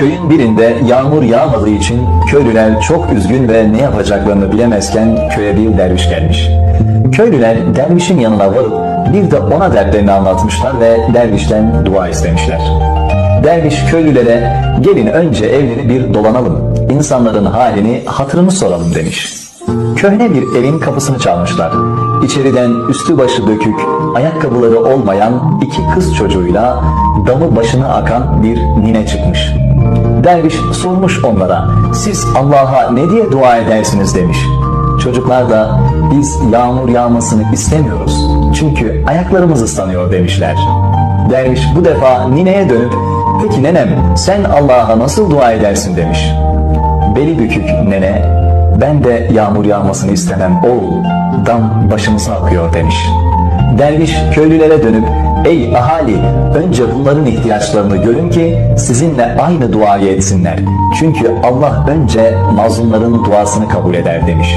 Köyün birinde yağmur yağmadığı için köylüler çok üzgün ve ne yapacaklarını bilemezken köye bir derviş gelmiş. Köylüler dervişin yanına varıp bir de ona dertlerini anlatmışlar ve dervişten dua istemişler. Derviş köylülere gelin önce evleri bir dolanalım, insanların halini hatırını soralım demiş. Köhne bir evin kapısını çalmışlar. İçeriden üstü başı dökük, ayakkabıları olmayan iki kız çocuğuyla damı başına akan bir nine çıkmış. Derviş sormuş onlara, siz Allah'a ne diye dua edersiniz demiş. Çocuklar da biz yağmur yağmasını istemiyoruz. Çünkü ayaklarımız ıslanıyor demişler. Derviş bu defa nineye dönüp, peki nenem sen Allah'a nasıl dua edersin demiş. Beli bükük nene, ben de yağmur yağmasını istemem oğul, dam başımıza akıyor demiş. Derviş köylülere dönüp, ey ahali önce bunların ihtiyaçlarını görün ki sizinle aynı duayı etsinler. Çünkü Allah önce mazlumların duasını kabul eder demiş.